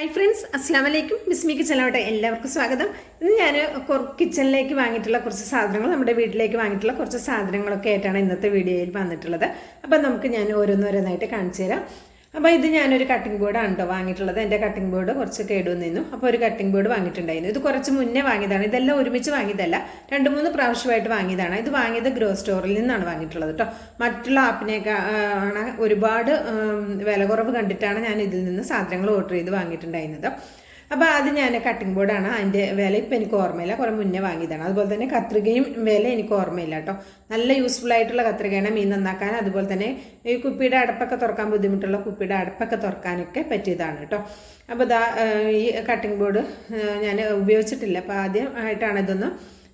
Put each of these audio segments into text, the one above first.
Hi friends അസ്സാം വലൈക്കും ബിസ്മി കിച്ചണിലോട്ടെ എല്ലാവർക്കും സ്വാഗതം. ഇന്ന് ഞാൻ കിച്ചണിലേക്ക് വാങ്ങിയിട്ടുള്ള കുറച്ച് സാധനങ്ങൾ നമ്മുടെ വീട്ടിലേക്ക് വാങ്ങിയിട്ടുള്ള കുറച്ച് സാധനങ്ങളൊക്കെ ആയിട്ടാണ് ഇന്നത്തെ വീഡിയോയിൽ വന്നിട്ടുള്ളത്. അപ്പം നമുക്ക് ഞാൻ ഓരോന്നോരോന്നായിട്ട് കാണിച്ചു തരാം. അപ്പോൾ ഇത് ഞാനൊരു കട്ടിംഗ് ബോർഡാണ് കേട്ടോ വാങ്ങിയിട്ടുള്ളത്. എന്റെ കട്ടിംഗ് ബോർഡ് കുറച്ച് കേടു നിന്നു. അപ്പോൾ ഒരു കട്ടിംഗ് ബോർഡ് വാങ്ങിയിട്ടുണ്ടായിരുന്നു. ഇത് കുറച്ച് മുന്നേ വാങ്ങിയതാണ്. ഇതെല്ലാം ഒരുമിച്ച് വാങ്ങിയതല്ല. രണ്ട് മൂന്ന് പ്രാവശ്യമായിട്ട് വാങ്ങിയതാണ്. ഇത് വാങ്ങിയത് ഗ്രോ സ്റ്റോറിൽ നിന്നാണ് വാങ്ങിയിട്ടുള്ളത് കേട്ടോ മറ്റുള്ള ആപ്പിനെയൊക്കെ ഒരുപാട് വില കുറവ് കണ്ടിട്ടാണ് ഞാൻ ഇതിൽ നിന്ന് സാധനങ്ങൾ ഓർഡർ ചെയ്ത് വാങ്ങിയിട്ടുണ്ടായിരുന്നത്. അപ്പോൾ അത് ഞാൻ കട്ടിംഗ് ബോർഡാണ് അതിന്റെ വില ഇപ്പം എനിക്ക് ഓർമ്മയില്ല. കുറേ മുന്നേ വാങ്ങിയതാണ്. അതുപോലെ തന്നെ കത്രികയും വില എനിക്ക് ഓർമ്മയില്ല കേട്ടോ. നല്ല യൂസ്ഫുൾ ആയിട്ടുള്ള കത്രികയാണ് മീൻ നന്നാക്കാൻ. അതുപോലെ തന്നെ ഈ കുപ്പിയുടെ അടപ്പൊക്കെ തുറക്കാൻ ബുദ്ധിമുട്ടുള്ള കുപ്പിയുടെ അടപ്പൊക്കെ തുറക്കാനൊക്കെ പറ്റിയതാണ് കേട്ടോ. അപ്പോൾ ഇതാ ഈ കട്ടിംഗ് ബോർഡ് ഞാൻ ഉപയോഗിച്ചിട്ടില്ല. അപ്പോൾ ആദ്യമായിട്ടാണ് ഇതൊന്ന്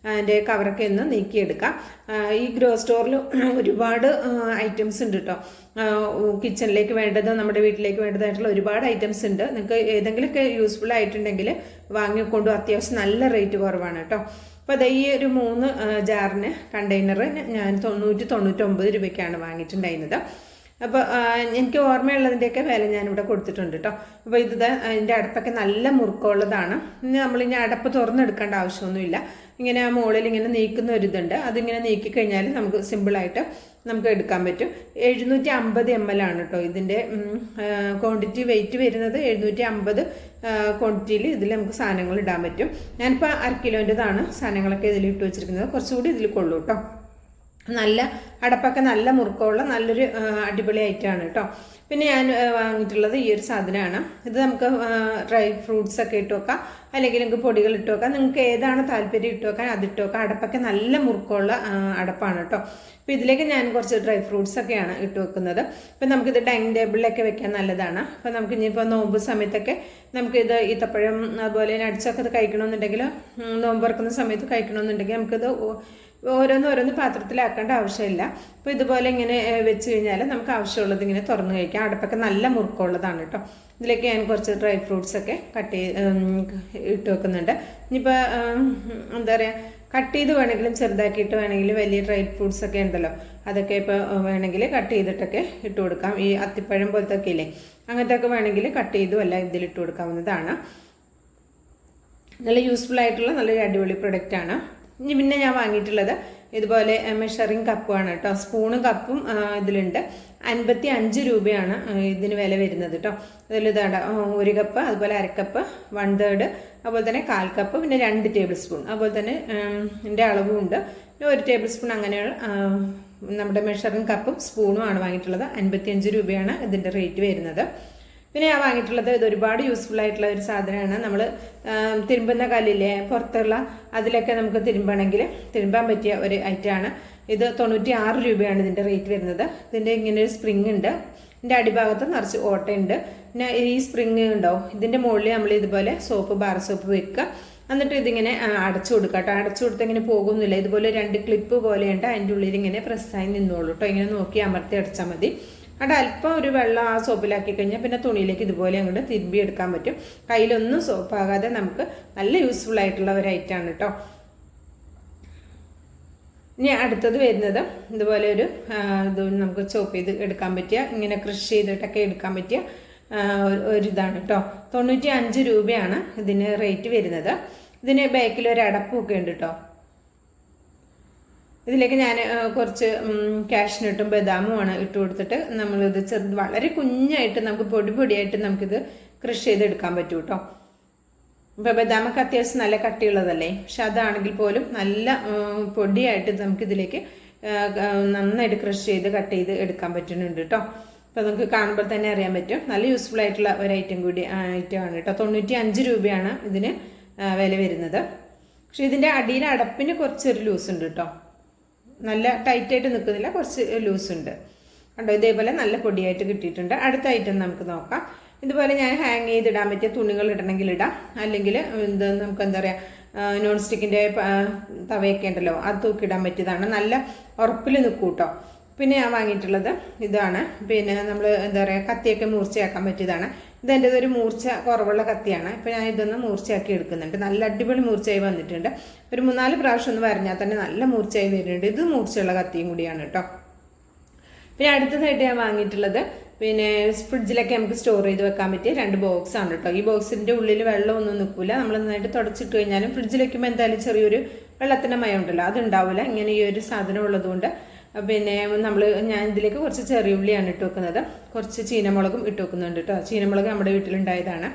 അതിന്റെ കവറൊക്കെ ഒന്ന് നീക്കിയെടുക്കാം. ഈ ഗ്രോ സ്റ്റോറിൽ ഒരുപാട് ഐറ്റംസ് ഉണ്ട് കേട്ടോ കിച്ചണിലേക്ക് വേണ്ടത് നമ്മുടെ വീട്ടിലേക്ക് വേണ്ടതായിട്ടുള്ള ഒരുപാട് ഐറ്റംസ് ഉണ്ട്. നിങ്ങൾക്ക് ഏതെങ്കിലുമൊക്കെ യൂസ്ഫുൾ ആയിട്ടുണ്ടെങ്കിൽ വാങ്ങിക്കൊണ്ടു അത്യാവശ്യം നല്ല റേറ്റ് കുറവാണ് കേട്ടോ അപ്പോൾ അത് ഈ ഒരു മൂന്ന് ജാറിന് കണ്ടെയ്നർ ഞാൻ തൊണ്ണൂറ്റി തൊണ്ണൂറ്റൊമ്പത് രൂപയ്ക്കാണ് വാങ്ങിയിട്ടുണ്ടായിരുന്നത്. അപ്പോൾ എനിക്ക് ഓർമ്മയുള്ളതിന്റെയൊക്കെ വില ഞാനിവിടെ കൊടുത്തിട്ടുണ്ട് കേട്ടോ അപ്പോൾ ഇത് അതിന്റെ അടപ്പൊക്കെ നല്ല മുറുക്കമുള്ളതാണ്. ഇനി നമ്മളിനി അടപ്പ് തുറന്നെടുക്കേണ്ട ആവശ്യമൊന്നുമില്ല. ഇങ്ങനെ ആ മുകളിൽ ഇങ്ങനെ നീക്കുന്ന ഒരു ഇതുണ്ട് അതിങ്ങനെ നീക്കി കഴിഞ്ഞാൽ നമുക്ക് സിമ്പിളായിട്ട് നമുക്ക് എടുക്കാൻ പറ്റും. എഴുന്നൂറ്റി അമ്പത് എം എൽ ആണ് കേട്ടോ ഇതിന്റെ ക്വാണ്ടിറ്റി വെയിറ്റ് വരുന്നത് എഴുന്നൂറ്റി അമ്പത് ക്വാണ്ടിറ്റിയിൽ ഇതിൽ നമുക്ക് സാധനങ്ങൾ ഇടാൻ പറ്റും. ഞാനിപ്പോൾ അര കിലോന്റെതാണ് സാധനങ്ങളൊക്കെ ഇതിൽ ഇട്ട് വെച്ചിരിക്കുന്നത്. കുറച്ചുകൂടി ഇതിൽ കൊള്ളൂ കേട്ടോ നല്ല അടപ്പൊക്കെ നല്ല മുറുക്കമുള്ള നല്ലൊരു അടിപൊളി ഐറ്റമാണ് കേട്ടോ. പിന്നെ ഞാൻ വാങ്ങിയിട്ടുള്ളത് ഈ ഒരു സാധനമാണ്. ഇത് നമുക്ക് ഡ്രൈ ഫ്രൂട്ട്സ് ഒക്കെ ഇട്ട് വെക്കാം. അല്ലെങ്കിൽ നിങ്ങൾക്ക് പൊടികൾ ഇട്ട് വെക്കാം. നിങ്ങൾക്ക് ഏതാണ് താല്പര്യം ഇട്ട് വെക്കാൻ അതിട്ട് വെക്കാം. അടപ്പൊക്കെ നല്ല മുറുക്കമുള്ള അടപ്പാണ് കേട്ടോ. അപ്പോൾ ഇതിലേക്ക് ഞാൻ കുറച്ച് ഡ്രൈ ഫ്രൂട്ട്സ് ഒക്കെയാണ് ഇട്ട് വെക്കുന്നത്. ഇപ്പം നമുക്കിത് ഡൈനിങ് ടേബിളിലൊക്കെ വെക്കാൻ നല്ലതാണ്. അപ്പോൾ നമുക്ക് ഇനിയിപ്പോൾ നോമ്പ് സമയത്തൊക്കെ നമുക്കിത് ഈത്തപ്പഴം അതുപോലെ നട്സൊക്കെ ഇത് കഴിക്കണമെന്നുണ്ടെങ്കിൽ നോമ്പ് ഇറക്കുന്ന സമയത്ത് കഴിക്കണമെന്നുണ്ടെങ്കിൽ നമുക്കിത് ഓ- ഓരോന്ന് ഓരോന്ന് പാത്രത്തിലാക്കേണ്ട ആവശ്യമില്ല. അപ്പോൾ ഇതുപോലെ ഇങ്ങനെ വെച്ച് കഴിഞ്ഞാൽ നമുക്ക് ആവശ്യമുള്ളത് ഇങ്ങനെ തുറന്ന് കഴിക്കാം. അടപ്പൊക്കെ നല്ല മുറുക്കമുള്ളതാണ് കേട്ടോ ഇതിലേക്ക് ഞാൻ കുറച്ച് ഡ്രൈ ഫ്രൂട്ട്സൊക്കെ കട്ട് ചെയ്ത് ഇട്ട് വെക്കുന്നുണ്ട്. ഇനിയിപ്പോൾ എന്താ പറയുക കട്ട് ചെയ്ത് വേണമെങ്കിലും ചെറുതാക്കിയിട്ട് വേണമെങ്കിലും വലിയ ഡ്രൈ ഫ്രൂട്ട്സ് ഒക്കെ ഉണ്ടല്ലോ. അതൊക്കെ ഇപ്പോൾ വേണമെങ്കിൽ കട്ട് ചെയ്തിട്ടൊക്കെ ഇട്ട് കൊടുക്കാം. ഈ അത്തിപ്പഴം പോലത്തെ ഒക്കെ ഇല്ലേ? അങ്ങനത്തെ ഒക്കെ വേണമെങ്കിൽ കട്ട് ചെയ്തും ഇതിൽ ഇതിലിട്ട് കൊടുക്കാവുന്നതാണ്. നല്ല യൂസ്ഫുൾ ആയിട്ടുള്ള നല്ലൊരു അടിപൊളി പ്രൊഡക്റ്റ് ആണ് ഇനി പിന്നെ ഞാൻ വാങ്ങിയിട്ടുള്ളത് ഇതുപോലെ മെഷറിങ് കപ്പുമാണ് കേട്ടോ സ്പൂണും കപ്പും ഇതിലുണ്ട്. അൻപത്തി അഞ്ച് രൂപയാണ് ഇതിന് വില വരുന്നത് കേട്ടോ അതിൽ ഇതാണ് ഒരു കപ്പ് അതുപോലെ അരക്കപ്പ് വൺ തേർഡ് അതുപോലെ തന്നെ കാൽ കപ്പ് പിന്നെ രണ്ട് ടേബിൾ സ്പൂൺ അതുപോലെ തന്നെ എന്റെ അളവും ഉണ്ട്. പിന്നെ ഒരു ടേബിൾ സ്പൂൺ അങ്ങനെയുള്ള നമ്മുടെ മെഷറിങ് കപ്പും സ്പൂണുമാണ് വാങ്ങിയിട്ടുള്ളത്. അൻപത്തി അഞ്ച് രൂപയാണ് ഇതിന്റെ റേറ്റ് വരുന്നത്. പിന്നെ ഞാൻ വാങ്ങിയിട്ടുള്ളത് ഇത് ഒരുപാട് യൂസ്ഫുൾ ആയിട്ടുള്ള ഒരു സാധനമാണ്. നമ്മൾ തിരുമ്പുന്ന കല്ലില്ലേ പുറത്തുള്ള അതിലൊക്കെ നമുക്ക് തിരുമ്പണമെങ്കിൽ തിരുമ്പാൻ പറ്റിയ ഒരു ഐറ്റമാണ് ഇത് തൊണ്ണൂറ്റി ആറ് രൂപയാണ് ഇതിന്റെ റേറ്റ് വരുന്നത്. ഇതിന്റെ ഇങ്ങനെ ഒരു സ്പ്രിങ് ഉണ്ട്. ഇതിന്റെ അടിഭാഗത്ത് നിറച്ച് ഓട്ടയുണ്ട് പിന്നെ ഈ സ്പ്രിങ് ഉണ്ടോ ഇതിന്റെ മുകളിൽ നമ്മൾ ഇതുപോലെ സോപ്പ് ബാർ സോപ്പ് വെക്കുക. എന്നിട്ട് ഇതിങ്ങനെ അടച്ചു കൊടുക്കുക കേട്ടോ. അടച്ചു കൊടുത്ത് ഇങ്ങനെ പോകുന്നില്ല. ഇതുപോലെ രണ്ട് ക്ലിപ്പ് പോലെയുണ്ട്. അതിന്റെ ഉള്ളിൽ ഇങ്ങനെ പ്രസ്സായി നിന്നോളൂ കേട്ടോ. ഇങ്ങനെ നോക്കി അമർത്തി അടച്ചാൽ മതി. അവിടെ അല്പം ഒരു വെള്ളം ആ സോപ്പിലാക്കി കഴിഞ്ഞാൽ പിന്നെ തുണിയിലേക്ക് ഇതുപോലെ അങ്ങോട്ട് തിരുമ്പി എടുക്കാൻ പറ്റും. കയ്യിലൊന്നും സോപ്പാകാതെ നമുക്ക് നല്ല യൂസ്ഫുൾ ആയിട്ടുള്ള ഒരു ഐറ്റമാണ് കേട്ടോ ഇനി അടുത്തത് വരുന്നത് ഇതുപോലെ ഒരു ഇത് നമുക്ക് ചോപ്പ് ചെയ്ത് എടുക്കാൻ പറ്റിയ ഇങ്ങനെ കൃഷി ചെയ്തിട്ടൊക്കെ എടുക്കാൻ പറ്റിയ ഒരിതാണ് കേട്ടോ തൊണ്ണൂറ്റി അഞ്ച് രൂപയാണ് ഇതിന് റേറ്റ് വരുന്നത്. ഇതിന് ബാക്കിൽ ഒരു അടപ്പും ഒക്കെ ഉണ്ട് കേട്ടോ ഇതിലേക്ക് ഞാൻ കുറച്ച് കാഷ്നട്ടും ബദാമുമാണ് ഇട്ട് കൊടുത്തിട്ട് നമ്മളിത് ചെറുത് വളരെ കുഞ്ഞായിട്ട് നമുക്ക് പൊടി പൊടിയായിട്ട് നമുക്കിത് കൃഷി ചെയ്തെടുക്കാൻ പറ്റും കേട്ടോ ഇപ്പോൾ ബദാമൊക്കെ അത്യാവശ്യം നല്ല കട്ടിയുള്ളതല്ലേ? പക്ഷെ അതാണെങ്കിൽ പോലും നല്ല പൊടിയായിട്ട് നമുക്കിതിലേക്ക് നന്നായിട്ട് കൃഷി ചെയ്ത് കട്ട് ചെയ്ത് എടുക്കാൻ പറ്റുന്നുണ്ട് കേട്ടോ അപ്പോൾ നമുക്ക് കാണുമ്പോൾ തന്നെ അറിയാൻ പറ്റും. നല്ല യൂസ്ഫുൾ ആയിട്ടുള്ള ഒരു ഐറ്റം കൂടി ഐറ്റം ആണ് കേട്ടോ തൊണ്ണൂറ്റി അഞ്ച് രൂപയാണ് ഇതിന് വില വരുന്നത്. പക്ഷേ ഇതിന്റെ അടിയിൽ അടപ്പിന് കുറച്ചൊരു ലൂസ് ഉണ്ട് കേട്ടോ നല്ല ടൈറ്റായിട്ട് നിൽക്കുന്നില്ല. കുറച്ച് ലൂസ് ഉണ്ട്. കണ്ടോ? ഇതേപോലെ നല്ല പൊടിയായിട്ട് കിട്ടിയിട്ടുണ്ട്. അടുത്ത ഐറ്റം നമുക്ക് നോക്കാം. ഇതുപോലെ ഞാൻ ഹാങ് ചെയ്തിടാൻ പറ്റിയ തുണികൾ ഇടണമെങ്കിൽ ഇടാം. അല്ലെങ്കിൽ ഇത് നമുക്ക് എന്താ പറയുക നോൺ സ്റ്റിക്കിന്റെ തവയൊക്കെ ഉണ്ടല്ലോ അത് തൂക്കിയിടാൻ പറ്റിയതാണ്. നല്ല ഉറപ്പിൽ നിൽക്കും കേട്ടോ പിന്നെ ഞാൻ വാങ്ങിയിട്ടുള്ളത് ഇതാണ്. പിന്നെ നമ്മൾ എന്താ പറയുക കത്തിയൊക്കെ മൂർച്ചയാക്കാൻ പറ്റിയതാണ്. ഇതെന്റെ ഒരു മൂർച്ച കുറവുള്ള കത്തിയാണ്. ഇപ്പോൾ ഞാൻ ഇതൊന്ന് മൂർച്ചയാക്കി എടുക്കുന്നുണ്ട്. നല്ല അടിപൊളി മൂർച്ചയായി വന്നിട്ടുണ്ട്. ഒരു മൂന്നാൽ പ്രാവശ്യം ഒന്ന് വരഞ്ഞാൽ തന്നെ നല്ല മൂർച്ചയായി വരുന്നുണ്ട്. ഇത് മൂർച്ചയുള്ള കത്തിയും കൂടിയാണ് കേട്ടോ. പിന്നെ അടുത്തതായിട്ട് ഞാൻ വാങ്ങിയിട്ടുള്ളത് പിന്നെ ഫ്രിഡ്ജിലൊക്കെ നമുക്ക് സ്റ്റോർ ചെയ്ത് വെക്കാൻ പറ്റിയ രണ്ട് ബോക്സ് ആണ് കേട്ടോ. ഈ ബോക്സിന്റെ ഉള്ളിൽ വെള്ളമൊന്നും നിൽക്കില്ല നമ്മൾ നന്നായിട്ട് തുടച്ചിട്ട് കഴിഞ്ഞാലും ഫ്രിഡ്ജിൽ വെക്കുമ്പോൾ എന്തായാലും ചെറിയൊരു വെള്ളത്തിന്റെ മയം ഉണ്ടല്ലോ അതുണ്ടാവില്ല ഇങ്ങനെ ഈ ഒരു സാധനം ഉള്ളതുകൊണ്ട് പിന്നെ നമ്മൾ ഞാൻ ഇതിലേക്ക് കുറച്ച് ചെറിയ ഉള്ളിയാണ് ഇട്ട് വെക്കുന്നത്. കുറച്ച് ചീനമുളകും ഇട്ട് വെക്കുന്നുണ്ട് കേട്ടോ ചീനമുളക് നമ്മുടെ വീട്ടിലുണ്ടായതാണ്.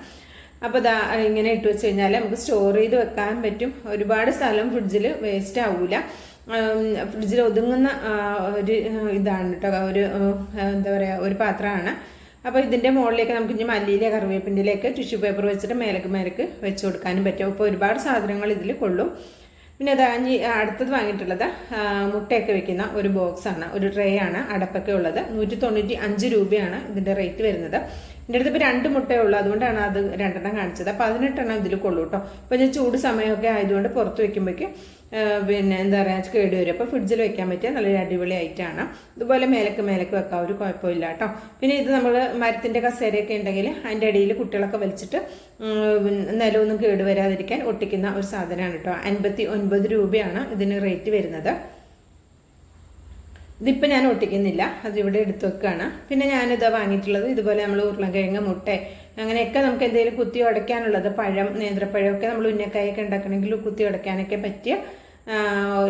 അപ്പോൾ ഇതാ ഇങ്ങനെ ഇട്ട് വെച്ച് കഴിഞ്ഞാൽ നമുക്ക് സ്റ്റോർ ചെയ്ത് വെക്കാൻ പറ്റും. ഒരുപാട് സ്ഥലം ഫ്രിഡ്ജിൽ വേസ്റ്റ് ആവില്ല ഫ്രിഡ്ജിൽ ഒതുങ്ങുന്ന ഒരു ഇതാണ് കേട്ടോ ഒരു എന്താ പറയുക ഒരു പാത്രമാണ്. അപ്പോൾ ഇതിന്റെ മുകളിലേക്ക് നമുക്ക് ഇനി മല്ലിയിലെ കറിവേപ്പിന്റെയിലേക്ക് ടിഷ്യൂ പേപ്പർ വെച്ചിട്ട് മേലക്ക് മേലക്ക് വെച്ച് കൊടുക്കാനും പറ്റും. അപ്പോൾ ഒരുപാട് സാധനങ്ങൾ ഇതിൽ കൊള്ളും. പിന്നെ അതാ ഇനി അടുത്തത് വാങ്ങിയിട്ടുള്ളത് മുട്ടയൊക്കെ വെക്കുന്ന ഒരു ബോക്സാണ്. ഒരു ട്രേ ആണ് അടപ്പൊക്കെ ഉള്ളത്. നൂറ്റി തൊണ്ണൂറ്റി അഞ്ച് രൂപയാണ് ഇതിന്റെ റേറ്റ് വരുന്നത്. എന്റെ അടുത്ത് ഇപ്പോൾ രണ്ട് മുട്ടയേ ഉള്ളൂ. അതുകൊണ്ടാണ് അത് രണ്ടെണ്ണം കാണിച്ചത്. പതിനെട്ടെണ്ണം ഇതിൽ കൊള്ളൂ കേട്ടോ ഇപ്പോൾ ഞാൻ ചൂട് സമയമൊക്കെ ആയതുകൊണ്ട് പുറത്ത് വെക്കുമ്പോഴേക്ക് പിന്നെ എന്താ പറയുക കേട് വരും. അപ്പോൾ ഫ്രിഡ്ജിൽ വെക്കാൻ പറ്റിയ നല്ലൊരു അടിപൊളി ഐറ്റമാണ് ഇതുപോലെ മേലക്ക് മേലക്ക് വെക്കാം ഒരു കുഴപ്പമില്ല കേട്ടോ. പിന്നെ ഇത് നമ്മൾ മരത്തിന്റെ കസേരയൊക്കെ ഉണ്ടെങ്കിൽ അതിന്റെ അടിയിൽ കുട്ടികളൊക്കെ വലിച്ചിട്ട് നിലമൊന്നും കേട് വരാതിരിക്കാൻ ഒട്ടിക്കുന്ന ഒരു സാധനമാണ് കേട്ടോ. അൻപത്തി ഒൻപത് രൂപയാണ് ഇതിന് റേറ്റ് വരുന്നത്. ഇതിപ്പോൾ ഞാൻ ഒട്ടിക്കുന്നില്ല. അതിവിടെ എടുത്തു വെക്കുകയാണ് പിന്നെ ഞാനിത് വാങ്ങിയിട്ടുള്ളത് ഇതുപോലെ നമ്മൾ ഉരുളക്കിഴങ്ങ് മുട്ട അങ്ങനെയൊക്കെ നമുക്ക് എന്തെങ്കിലും കുത്തി ഉടയ്ക്കാനുള്ളത് പഴം നേന്ത്രപ്പഴമൊക്കെ നമ്മൾ ഉന്നക്കായൊക്കെ ഉണ്ടാക്കണമെങ്കിൽ കുത്തി ഉടയ്ക്കാനൊക്കെ പറ്റിയ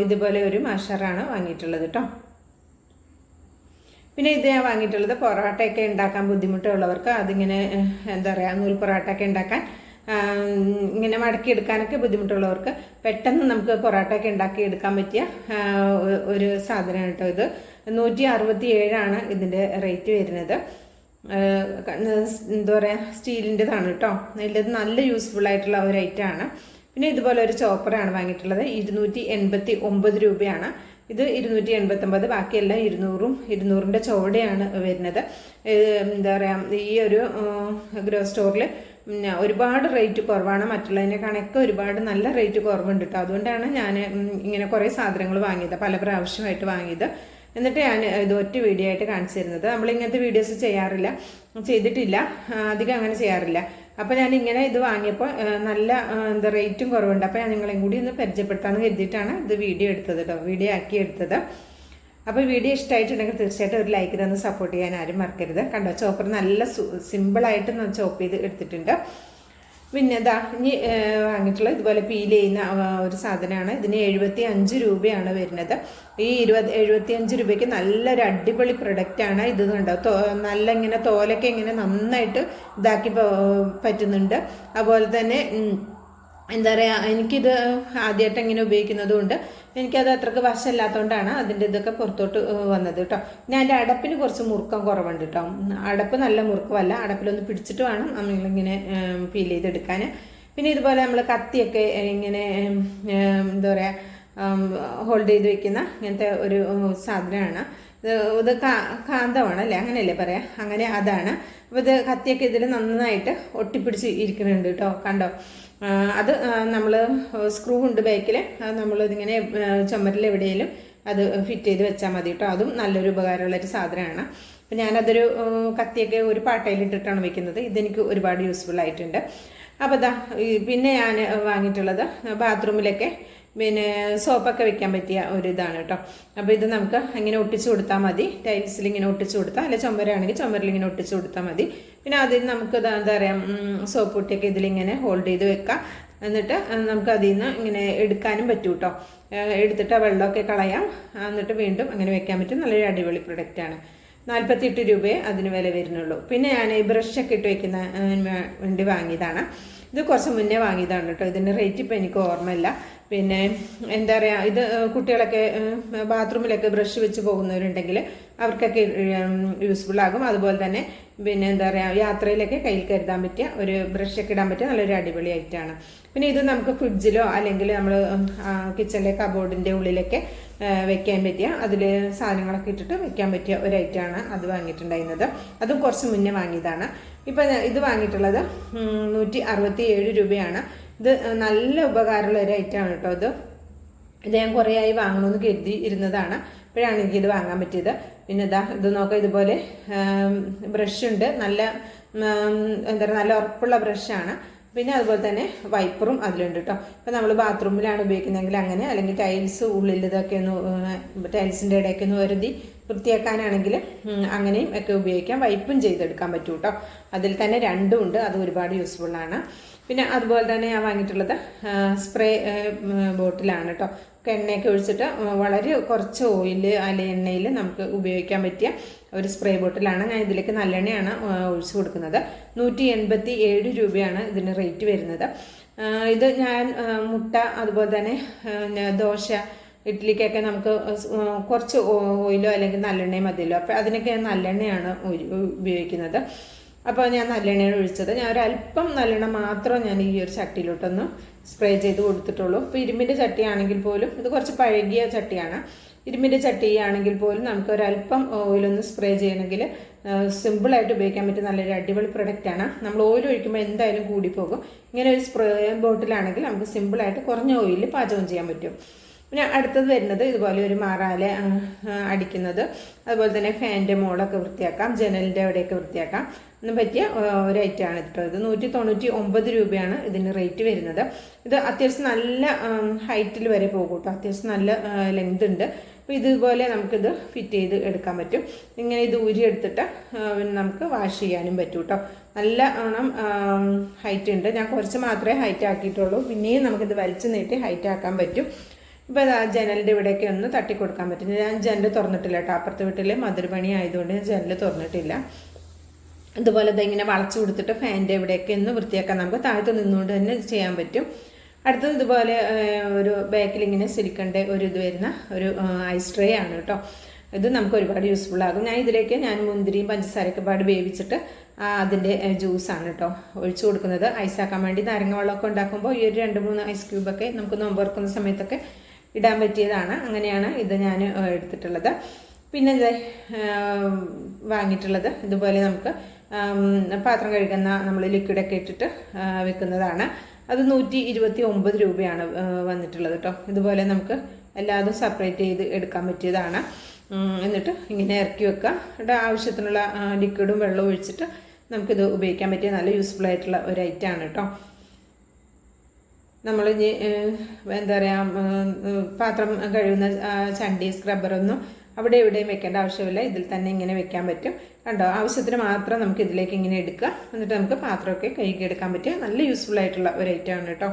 ഇതുപോലെ ഒരു മഷറാണ് വാങ്ങിയിട്ടുള്ളത് കേട്ടോ പിന്നെ ഇത് ഞാൻ വാങ്ങിയിട്ടുള്ളത് പൊറോട്ടയൊക്കെ ഉണ്ടാക്കാൻ ബുദ്ധിമുട്ടുള്ളവർക്ക് അതിങ്ങനെ എന്താ പറയുക നൂൽ പൊറോട്ടയൊക്കെ ഉണ്ടാക്കാൻ ഇങ്ങനെ മടക്കിയെടുക്കാനൊക്കെ ബുദ്ധിമുട്ടുള്ളവർക്ക് പെട്ടെന്ന് നമുക്ക് പൊറോട്ടയൊക്കെ ഉണ്ടാക്കി എടുക്കാൻ പറ്റിയ ഒരു സാധനമാണ് കേട്ടോ ഇത്. നൂറ്റി അറുപത്തി ഏഴാണ് ഇതിന്റെ റേറ്റ് വരുന്നത്. എന്താ പറയുക സ്റ്റീലിന്റെതാണ് കേട്ടോ ഇത് നല്ല യൂസ്ഫുൾ ആയിട്ടുള്ള ഒരു ഐറ്റമാണ്. പിന്നെ ഇതുപോലെ ഒരു ചോപ്പറാണ് വാങ്ങിയിട്ടുള്ളത്. ഇരുന്നൂറ്റി എൺപത്തി ഒമ്പത് രൂപയാണ്. ഇത് ഇരുന്നൂറ്റി എൺപത്തൊമ്പത് ബാക്കിയെല്ലാം ഇരുന്നൂറും ഇരുന്നൂറിന്റെ ചോടയാണ് വരുന്നത്. എന്താ പറയുക ഈ ഒരു ഗ്രോ സ്റ്റോറിൽ ഒരുപാട് റേറ്റ് കുറവാണ്. മറ്റുള്ളതിനേക്കാണൊക്കെ ഒരുപാട് നല്ല റേറ്റ് കുറവുണ്ട് കേട്ടോ അതുകൊണ്ടാണ് ഞാൻ ഇങ്ങനെ കുറേ സാധനങ്ങൾ വാങ്ങിയത്. പല പ്രാവശ്യമായിട്ട് വാങ്ങിയത്. എന്നിട്ട് ഞാൻ ഇത് ഒറ്റ വീഡിയോ ആയിട്ട് കാണിച്ചു തരുന്നത്. നമ്മൾ ഇങ്ങനത്തെ വീഡിയോസ് ചെയ്യാറില്ല. ചെയ്തിട്ടില്ല. അധികം അങ്ങനെ ചെയ്യാറില്ല. അപ്പോൾ ഞാൻ ഇങ്ങനെ ഇത് വാങ്ങിയപ്പോൾ നല്ല എന്താ റേറ്റും കുറവുണ്ട്. അപ്പോൾ ഞാൻ നിങ്ങളെയും കൂടി ഒന്ന് പരിചയപ്പെടുത്താമെന്ന് കരുതിയിട്ടാണ് ഇത് വീഡിയോ എടുത്തത് കേട്ടോ വീഡിയോ ആക്കി എടുത്തത്. അപ്പോൾ വീഡിയോ ഇഷ്ടമായിട്ടുണ്ടെങ്കിൽ തീർച്ചയായിട്ടും ഒരു ലൈക്ക് തന്ന് സപ്പോർട്ട് ചെയ്യാൻ ആരും മറക്കരുത്. കണ്ടോ ചോപ്പർ നല്ല സിമ്പിളായിട്ട് ചോപ്പ് ചെയ്ത് എടുത്തിട്ടുണ്ട്. പിന്നെ ഇതാ ഇനി വാങ്ങിയിട്ടുള്ള ഇതുപോലെ പീൽ ചെയ്യുന്ന ഒരു സാധനമാണ്. ഇതിന് എഴുപത്തി അഞ്ച് രൂപയാണ് വരുന്നത്. ഈ ഇരുപത് എഴുപത്തി അഞ്ച് രൂപയ്ക്ക് നല്ലൊരു അടിപൊളി പ്രൊഡക്റ്റാണ് ഇത് കണ്ടോ? നല്ല ഇങ്ങനെ തോലൊക്കെ ഇങ്ങനെ നന്നായിട്ട് ഇതാക്കി പറ്റുന്നുണ്ട്. അതുപോലെ തന്നെ എന്താ പറയുക എനിക്കിത് ആദ്യമായിട്ട് ഇങ്ങനെ ഉപയോഗിക്കുന്നത് കൊണ്ട് എനിക്കത് അത്രയ്ക്ക് വശമില്ലാത്തതുകൊണ്ടാണ് അതിന്റെ ഇതൊക്കെ പുറത്തോട്ട് വന്നത് കേട്ടോ. ഞാൻ എന്റെ അടപ്പിന് കുറച്ച് മുറുക്കം കുറവുണ്ട് കേട്ടോ. അടപ്പ് നല്ല മുറുക്കമല്ല അടപ്പിലൊന്ന് പിടിച്ചിട്ട് വേണം നമ്മളിങ്ങനെ ഫീൽ ചെയ്തെടുക്കാൻ പിന്നെ ഇതുപോലെ നമ്മൾ കത്തിയൊക്കെ ഇങ്ങനെ എന്താ പറയുക ഹോൾഡ് ചെയ്ത് വെക്കുന്ന ഇങ്ങനത്തെ ഒരു സാധനമാണ്. ഇത് കാന്തമാണ് അല്ലേ അങ്ങനെയല്ലേ പറയാം? അങ്ങനെ അതാണ്. അപ്പോൾ ഇത് കത്തിയൊക്കെ ഇതിൽ നന്നായിട്ട് ഒട്ടിപ്പിടിച്ച് ഇരിക്കുന്നുണ്ട് കേട്ടോ കണ്ടോ? അത് നമ്മൾ സ്ക്രൂ ഉണ്ട് ബാക്കിൽ നമ്മളിതിങ്ങനെ ചുമരിൽ എവിടെയെങ്കിലും അത് ഫിറ്റ് ചെയ്ത് വെച്ചാൽ മതി കേട്ടോ അതും നല്ലൊരു ഉപകാരമുള്ളൊരു സാധനമാണ്. അപ്പം ഞാനതൊരു കത്തിയൊക്കെ ഒരു പാട്ടയിലിട്ടിട്ടാണ് വെക്കുന്നത്. ഇതെനിക്ക് ഒരുപാട് യൂസ്ഫുൾ ആയിട്ടുണ്ട്. അപ്പോൾ ഇതാ പിന്നെ ഞാൻ വാങ്ങിയിട്ടുള്ളത് ബാത്റൂമിലൊക്കെ പിന്നെ സോപ്പൊക്കെ വെക്കാൻ പറ്റിയ ഒരു ഇതാണ് കേട്ടോ. അപ്പോൾ ഇത് നമുക്ക് ഇങ്ങനെ ഒട്ടിച്ചു കൊടുത്താൽ മതി. ടൈൽസിൽ ഇങ്ങനെ ഒട്ടിച്ചു കൊടുത്താൽ അല്ലെ ചുമരാണെങ്കിൽ ചുമരിൽ ഇങ്ങനെ ഒട്ടിച്ചു കൊടുത്താൽ മതി. പിന്നെ അതിൽ നമുക്ക് എന്താ പറയുക സോപ്പ് കുട്ടിയൊക്കെ ഇതിലിങ്ങനെ ഹോൾഡ് ചെയ്ത് വെക്കാം. എന്നിട്ട് നമുക്ക് അതിൽ നിന്ന് ഇങ്ങനെ എടുക്കാനും പറ്റും കേട്ടോ. എടുത്തിട്ട് ആ വെള്ളമൊക്കെ കളയാം. എന്നിട്ട് വീണ്ടും അങ്ങനെ വെക്കാൻ പറ്റും നല്ലൊരു അടിപൊളി പ്രൊഡക്റ്റാണ് നാൽപ്പത്തിയെട്ട് രൂപയെ അതിന് വില വരുന്നുള്ളൂ. പിന്നെ ഞാൻ ഈ ബ്രഷൊക്കെ ഇട്ട് വയ്ക്കുന്ന വേണ്ടി വാങ്ങിയതാണ്. ഇത് കുറച്ച് മുന്നേ വാങ്ങിയതാണ് കേട്ടോ. ഇതിന്റെ റേറ്റ് ഇപ്പോൾ എനിക്ക് ഓർമ്മയില്ല. പിന്നെ എന്താ പറയുക ഇത് കുട്ടികളൊക്കെ ബാത്റൂമിലൊക്കെ ബ്രഷ് വെച്ച് പോകുന്നവരുണ്ടെങ്കിൽ അവർക്കൊക്കെ യൂസ്ഫുൾ ആകും. അതുപോലെ തന്നെ പിന്നെ എന്താ പറയുക യാത്രയിലൊക്കെ കയ്യിൽ കരുതാൻ പറ്റിയ ഒരു ബ്രഷ് ഒക്കെ ഇടാൻ പറ്റിയ നല്ലൊരു അടിപൊളി ഐറ്റമാണ് പിന്നെ ഇത് നമുക്ക് ഫ്രിഡ്ജിലോ അല്ലെങ്കിൽ നമ്മൾ കിച്ചണിലെ കബോർഡിന്റെ ഉള്ളിലൊക്കെ വെക്കാൻ പറ്റിയ അതിൽ സാധനങ്ങളൊക്കെ ഇട്ടിട്ട് വെക്കാൻ പറ്റിയ ഒരു ഐറ്റമാണ് അത് വാങ്ങിയിട്ടുണ്ടായിരുന്നത്. അതും കുറച്ച് മുന്നേ വാങ്ങിയതാണ്. ഇപ്പം ഇത് വാങ്ങിയിട്ടുള്ളത് നൂറ്റി അറുപത്തി ഏഴ് രൂപയാണ്. ഇത് നല്ല ഉപകാരമുള്ള ഒരു ഐറ്റമാണ് കേട്ടോ ഇത്. ഇത് ഞാൻ കുറേ ആയി വാങ്ങണമെന്ന് കരുതി ഇരുന്നതാണ്. ഇപ്പോഴാണ് എനിക്കിത് വാങ്ങാൻ പറ്റിയത്. പിന്നെ ഇതാ ഇത് നോക്കാം ഇതുപോലെ ബ്രഷ് ഉണ്ട്. നല്ല എന്താ പറയുക നല്ല ഉറപ്പുള്ള ബ്രഷാണ്. പിന്നെ അതുപോലെ തന്നെ വൈപ്പറും അതിലുണ്ട് കേട്ടോ ഇപ്പം നമ്മൾ ബാത്റൂമിലാണ് ഉപയോഗിക്കുന്നതെങ്കിൽ അങ്ങനെ അല്ലെങ്കിൽ ടൈൽസ് ഉള്ളിൽ ഇതൊക്കെ ഒന്ന് ടൈൽസിന്റെ ഇടയ്ക്ക് ഒന്ന് വരുതി വൃത്തിയാക്കാനാണെങ്കിൽ അങ്ങനെയും ഒക്കെ ഉപയോഗിക്കാം. വൈപ്പും ചെയ്തെടുക്കാൻ പറ്റും കേട്ടോ അതിൽ തന്നെ രണ്ടും ഉണ്ട്. അത് ഒരുപാട് യൂസ്ഫുൾ ആണ്. പിന്നെ അതുപോലെ തന്നെ ഞാൻ വാങ്ങിയിട്ടുള്ളത് സ്പ്രേ ബോട്ടിലാണ് കേട്ടോ എണ്ണയൊക്കെ ഒഴിച്ചിട്ട് വളരെ കുറച്ച് ഓയിൽ അല്ലെ എണ്ണയിൽ നമുക്ക് ഉപയോഗിക്കാൻ പറ്റിയ ഒരു സ്പ്രേ ബോട്ടിലാണ് ഞാൻ ഇതിലേക്ക് നല്ലെണ്ണയാണ് ഒഴിച്ചു കൊടുക്കുന്നത്. നൂറ്റി എൺപത്തി ഏഴ് രൂപയാണ് ഇതിന് റേറ്റ് വരുന്നത്. ഇത് ഞാൻ മുട്ട അതുപോലെ തന്നെ ദോശ ഇഡ്ഡലിക്കൊക്കെ നമുക്ക് കുറച്ച് ഓയിലോ അല്ലെങ്കിൽ നല്ലെണ്ണയോ മതിയല്ലോ. അപ്പോൾ അതിനൊക്കെ ഞാൻ നല്ലെണ്ണയാണ് ഉപയോഗിക്കുന്നത്. അപ്പോൾ ഞാൻ നല്ലെണ്ണയാണ് ഒഴിച്ചത്. ഞാൻ ഒരല്പം നല്ലെണ്ണ മാത്രം ഞാൻ ഈ ഒരു ചട്ടിയിലോട്ടൊന്ന് സ്പ്രേ ചെയ്ത് കൊടുത്തിട്ടുള്ളൂ. ഇപ്പോൾ ഇരുമ്പിന്റെ ചട്ടിയാണെങ്കിൽ പോലും ഇത് കുറച്ച് പഴകിയ ചട്ടിയാണ്. ഇരുമ്പിന്റെ ചട്ടിയാണെങ്കിൽ പോലും നമുക്ക് ഒരല്പം ഓയിലൊന്ന് സ്പ്രേ ചെയ്യണമെങ്കിൽ സിമ്പിളായിട്ട് ഉപയോഗിക്കാൻ പറ്റിയ നല്ലൊരു അടിപൊളി പ്രൊഡക്റ്റാണ് നമ്മൾ ഓയിൽ ഒഴിക്കുമ്പോൾ എന്തായാലും കൂടിപ്പോകും ഇങ്ങനെ ഒരു സ്പ്രേ ബോട്ടിലാണെങ്കിൽ നമുക്ക് സിമ്പിളായിട്ട് കുറഞ്ഞ ഓയിലിൽ പാചകം ചെയ്യാൻ പറ്റും. പിന്നെ അടുത്തത് വരുന്നത് ഇതുപോലെ ഒരു മാറാല അടിക്കുന്നത്. അതുപോലെ തന്നെ ഫാന്റെ മോളൊക്കെ വൃത്തിയാക്കാം ജനലിന്റെ അവിടെയൊക്കെ വൃത്തിയാക്കാം. എന്നും പറ്റിയ ഒരു ഐറ്റം ആണ് കേട്ടോ ഇത്. നൂറ്റി തൊണ്ണൂറ്റി ഒമ്പത് രൂപയാണ് ഇതിന് റേറ്റ് വരുന്നത്. ഇത് അത്യാവശ്യം നല്ല ഹൈറ്റിൽ വരെ പോകും കേട്ടോ. അത്യാവശ്യം നല്ല ലെങ്ത് ഉണ്ട്. അപ്പോൾ ഇതുപോലെ നമുക്കിത് ഫിറ്റ് ചെയ്ത് എടുക്കാൻ പറ്റും. ഇങ്ങനെ ഇത് ഊരി എടുത്തിട്ട് നമുക്ക് വാഷ് ചെയ്യാനും പറ്റും കേട്ടോ നല്ല ഓണം ഹൈറ്റ് ഉണ്ട്. ഞാൻ കുറച്ച് മാത്രമേ ഹൈറ്റ് ആക്കിയിട്ടുള്ളൂ. പിന്നെയും നമുക്കിത് വലിച്ചു നീട്ടി ഹൈറ്റ് ആക്കാൻ പറ്റും. ഇപ്പോൾ ജനലിന്റെ ഇവിടെയൊക്കെ ഒന്ന് തട്ടി കൊടുക്കാൻ പറ്റും. ഞാൻ ജനൽ തുറന്നിട്ടില്ല കേട്ടോ അപ്പുറത്തെ വീട്ടിൽ മധുരപണി ആയതുകൊണ്ട് ഞാൻ ജനൽ തുറന്നിട്ടില്ല. ഇതുപോലെ ഇങ്ങനെ വളച്ചു കൊടുത്തിട്ട് ഫാനിന്റെ ഇവിടെയൊക്കെ ഒന്ന് വൃത്തിയാക്കാൻ നമുക്ക് താഴത്ത് നിന്നുകൊണ്ട് തന്നെ ചെയ്യാൻ പറ്റും. അടുത്തത് ഇതുപോലെ ഒരു ബാക്കിൽ ഇങ്ങനെ ഒരു ഇത് വരുന്ന ഒരു ഐസ് ട്രേ ആണ് കേട്ടോ ഇത് നമുക്ക് ഒരുപാട് യൂസ്ഫുൾ ആകും. ഞാൻ ഇതിലേക്ക് ഞാൻ മുന്തിരിയും പഞ്ചസാരയൊക്കെ പാട് വേവിച്ചിട്ട് അതിന്റെ ജ്യൂസാണ് കേട്ടോ ഒഴിച്ചു കൊടുക്കുന്നത്. ഐസാക്കാൻ വേണ്ടി നാരങ്ങ വെള്ളമൊക്കെ ഉണ്ടാക്കുമ്പോൾ ഈ ഒരു രണ്ട് മൂന്ന് ഐസ് ക്യൂബൊക്കെ നമുക്ക് നോമ്പ് തുറക്കുന്ന സമയത്തൊക്കെ ഇടാൻ പറ്റിയതാണ്. അങ്ങനെയാണ് ഇത് ഞാൻ എടുത്തിട്ടുള്ളത്. പിന്നെ ഇത് വാങ്ങിയിട്ടുള്ളത് ഇതുപോലെ നമുക്ക് പാത്രം കഴുകുന്ന നമ്മൾ ലിക്വിഡൊക്കെ ഇട്ടിട്ട് വെക്കുന്നതാണ്. അത് നൂറ്റി ഇരുപത്തി ഒമ്പത് രൂപയാണ് വന്നിട്ടുള്ളത് കേട്ടോ ഇതുപോലെ നമുക്ക് എല്ലാതും സെപ്പറേറ്റ് ചെയ്ത് എടുക്കാൻ പറ്റിയതാണ്. എന്നിട്ട് ഇങ്ങനെ ഇറക്കി വെക്കുക എന്നിട്ട് ആവശ്യത്തിനുള്ള ലിക്വിഡും വെള്ളവും ഒഴിച്ചിട്ട് നമുക്കിത് ഉപയോഗിക്കാൻ പറ്റിയ നല്ല യൂസ്ഫുൾ ആയിട്ടുള്ള ഒരു ഐറ്റമാണ് കേട്ടോ നമ്മൾ എന്താ പറയുക പാത്രം കഴുകുന്ന ആ, ചണ്ടി സ്ക്രബ്ബറൊന്നും അവിടെ എവിടെയും വെക്കേണ്ട ആവശ്യമില്ല. ഇതിൽ തന്നെ ഇങ്ങനെ വെക്കാൻ പറ്റും. കണ്ടോ? ആവശ്യത്തിന് മാത്രം നമുക്ക് ഇതിലേക്ക് ഇങ്ങനെ എടുക്കുക. എന്നിട്ട് നമുക്ക് പാത്രമൊക്കെ കഴുകി എടുക്കാൻ പറ്റിയ നല്ല യൂസ്ഫുൾ ആയിട്ടുള്ള ഒരു ഐറ്റം ആണ് കേട്ടോ.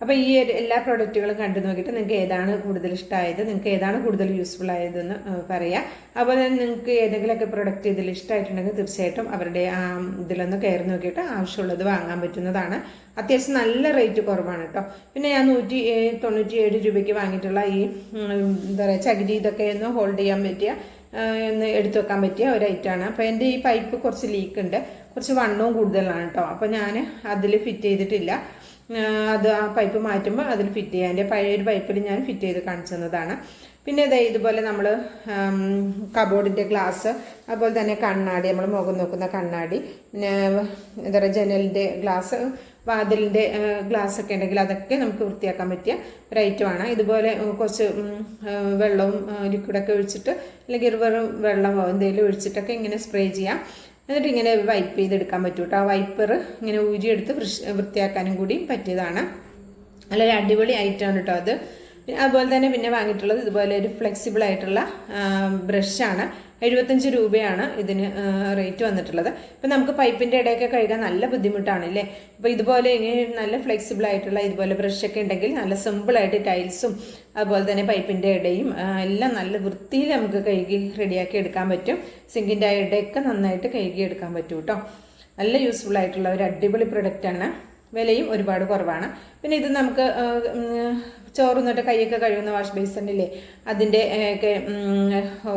അപ്പോൾ ഈ ഒരു എല്ലാ പ്രോഡക്റ്റുകളും കണ്ടു നോക്കിയിട്ട് നിങ്ങൾക്ക് ഏതാണ് കൂടുതൽ ഇഷ്ടമായത് നിങ്ങൾക്ക് ഏതാണ് കൂടുതൽ യൂസ്ഫുൾ ആയതെന്ന് പറയാം. അതുപോലെ തന്നെ നിങ്ങൾക്ക് ഏതെങ്കിലുമൊക്കെ പ്രൊഡക്റ്റ് ഇതിൽ ഇഷ്ടമായിട്ടുണ്ടെങ്കിൽ തീർച്ചയായിട്ടും അവരുടെ ആ ഇതിലൊന്ന് കയറി നോക്കിയിട്ട് ആവശ്യമുള്ളത് വാങ്ങാൻ പറ്റുന്നതാണ്. അത്യാവശ്യം നല്ല റേറ്റ് കുറവാണ് കേട്ടോ. പിന്നെ ഞാൻ നൂറ്റി തൊണ്ണൂറ്റി ഏഴ് രൂപയ്ക്ക് വാങ്ങിയിട്ടുള്ള ഈ എന്താ പറയുക ചകിരി ഇതൊക്കെ ഒന്ന് ഹോൾഡ് ചെയ്യാൻ പറ്റിയ എന്ന് എടുത്തു വെക്കാൻ പറ്റിയ ഒരു ഐറ്റമാണ് അപ്പോൾ എന്റെ ഈ പൈപ്പ് കുറച്ച് ലീക്ക് ഉണ്ട്. കുറച്ച് വണ്ണവും കൂടുതലാണ് കേട്ടോ. അപ്പോൾ ഞാൻ അതിൽ ഫിറ്റ് ചെയ്തിട്ടില്ല. അത് ആ പൈപ്പ് മാറ്റുമ്പോൾ അതിൽ ഫിറ്റ് ചെയ്യാം. എന്റെ പഴയ ഒരു പൈപ്പിൽ ഞാൻ ഫിറ്റ് ചെയ്ത് കാണിച്ചതാണ് പിന്നെ ഇതേ ഇതുപോലെ നമ്മൾ കബോർഡിന്റെ ഗ്ലാസ് അതുപോലെ തന്നെ കണ്ണാടി നമ്മൾ മുഖം നോക്കുന്ന കണ്ണാടി പിന്നെ എന്താ പറയുക ജനലിന്റെ ഗ്ലാസ് വാതിലിന്റെ ഗ്ലാസ് ഒക്കെ ഉണ്ടെങ്കിൽ അതൊക്കെ നമുക്ക് വൃത്തിയാക്കാൻ പറ്റിയ ഒരു ഐറ്റമാണ് ഇതുപോലെ കുറച്ച് വെള്ളവും ലിക്വിഡൊക്കെ ഒഴിച്ചിട്ട് അല്ലെങ്കിൽ വെറും വെള്ളമോ എന്തെങ്കിലും ഒഴിച്ചിട്ടൊക്കെ ഇങ്ങനെ സ്പ്രേ ചെയ്യാം. എന്നിട്ട് ഇങ്ങനെ വൈപ്പ് ചെയ്തെടുക്കാൻ പറ്റും കേട്ടോ ആ വൈപ്പർ ഇങ്ങനെ ഊരിയെടുത്ത് വൃത്തിയാക്കാനും കൂടി പറ്റിയതാണ്. നല്ലൊരു അടിപൊളി ഐറ്റമാണ് കേട്ടോ അത്. അതുപോലെ തന്നെ പിന്നെ വാങ്ങിയിട്ടുള്ളത് ഇതുപോലെ ഒരു ഫ്ലെക്സിബിൾ ആയിട്ടുള്ള ബ്രഷാണ് എഴുപത്തഞ്ച് രൂപയാണ് ഇതിന് റേറ്റ് വന്നിട്ടുള്ളത്. ഇപ്പം നമുക്ക് പൈപ്പിന്റെ ഇടയൊക്കെ കഴുകാൻ നല്ല ബുദ്ധിമുട്ടാണ് അല്ലേ അപ്പോൾ ഇതുപോലെ ഇനി നല്ല ഫ്ലെക്സിബിൾ ആയിട്ടുള്ള ഇതുപോലെ ബ്രഷൊക്കെ ഉണ്ടെങ്കിൽ നല്ല സിമ്പിളായിട്ട് ടൈൽസും അതുപോലെ തന്നെ പൈപ്പിന്റെ ഇടയും എല്ലാം നല്ല വൃത്തിയിൽ നമുക്ക് കഴുകി റെഡിയാക്കി എടുക്കാൻ പറ്റും. സിങ്കിന്റെ ഇടയൊക്കെ നന്നായിട്ട് കഴുകി എടുക്കാൻ പറ്റും കേട്ടോ നല്ല യൂസ്ഫുൾ ആയിട്ടുള്ള ഒരു അടിപൊളി പ്രൊഡക്റ്റാണ് വിലയും ഒരുപാട് കുറവാണ്. പിന്നെ ഇത് നമുക്ക് ആ, ചോറ് നിന്നിട്ട് കൈയൊക്കെ കഴുകുന്ന വാഷ് ബേസിനില്ലേ? അതിന്റെ ഒക്കെ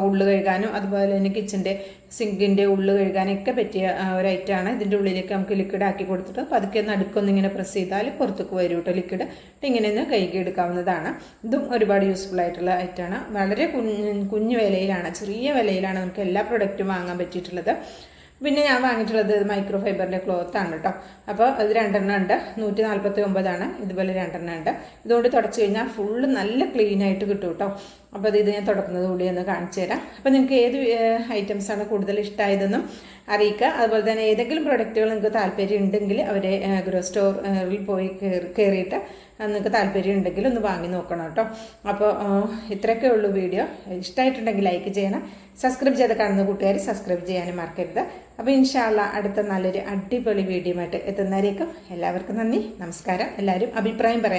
ഉള്ളു കഴുകാനും അതുപോലെ തന്നെ കിച്ചന്റെ സിങ്കിന്റെ ഉള്ളു കഴുകാനൊക്കെ പറ്റിയ ഒരു ഐറ്റമാണ് ഇതിന്റെ ഉള്ളിലേക്ക് നമുക്ക് ലിക്വിഡ് ആക്കി കൊടുത്തിട്ട് പതുക്കെ നടുക്കൊന്ന് ഇങ്ങനെ പ്രസ് ചെയ്താൽ പുറത്തേക്ക് വരും കേട്ടോ ലിക്വിഡ് ഇങ്ങനെ ഒന്ന് കഴുകി എടുക്കാവുന്നതാണ്. ഇതും ഒരുപാട് യൂസ്ഫുൾ ആയിട്ടുള്ള ഐറ്റമാണ് വളരെ കുഞ്ഞ് കുഞ്ഞു വിലയിലാണ് ചെറിയ വിലയിലാണ് നമുക്ക് എല്ലാ പ്രൊഡക്റ്റും വാങ്ങാൻ പറ്റിയിട്ടുള്ളത്. പിന്നെ ഞാൻ വാങ്ങിയിട്ടുള്ളത് മൈക്രോ ഫൈബറിന്റെ ക്ലോത്ത് ആണ് കേട്ടോ. അപ്പോൾ അത് രണ്ടെണ്ണം ഉണ്ട്. നൂറ്റി നാൽപ്പത്തി ഒമ്പതാണ് ഇതുപോലെ രണ്ടെണ്ണം ഉണ്ട്. ഇതുകൊണ്ട് തുടച്ച് കഴിഞ്ഞാൽ ഫുള്ള് നല്ല ക്ലീൻ ആയിട്ട് കിട്ടും കേട്ടോ. അപ്പോൾ അത് ഇത് ഞാൻ തുടക്കുന്നത് കൂടി ഒന്ന് കാണിച്ചു തരാം. അപ്പോൾ നിങ്ങൾക്ക് ഏത് ഐറ്റംസാണ് കൂടുതൽ ഇഷ്ടമായതെന്നും അറിയിക്കുക. അതുപോലെ തന്നെ ഏതെങ്കിലും പ്രൊഡക്റ്റുകൾ നിങ്ങൾക്ക് താല്പര്യം ഉണ്ടെങ്കിൽ അവരെ ഗ്രോ സ്റ്റോറിൽ പോയി കയറി കയറിയിട്ട് നിങ്ങൾക്ക് താല്പര്യം ഉണ്ടെങ്കിൽ ഒന്ന് വാങ്ങി നോക്കണം കേട്ടോ. അപ്പോൾ ഇത്രയൊക്കെ ഉള്ളൂ വീഡിയോ. ഇഷ്ടമായിട്ടുണ്ടെങ്കിൽ ലൈക്ക് ചെയ്യണം. സബ്സ്ക്രൈബ് ചെയ്ത് കാണുന്ന കൂട്ടുകാർ സബ്സ്ക്രൈബ് ചെയ്യാനും മറക്കരുത്. അപ്പോൾ ഇൻഷാല്ല അടുത്ത നല്ലൊരു അടിപൊളി വീഡിയോ ആയിട്ട് എത്തുന്നവരേക്കും എല്ലാവർക്കും നന്ദി. നമസ്കാരം. എല്ലാവരും അഭിപ്രായം പറയാം.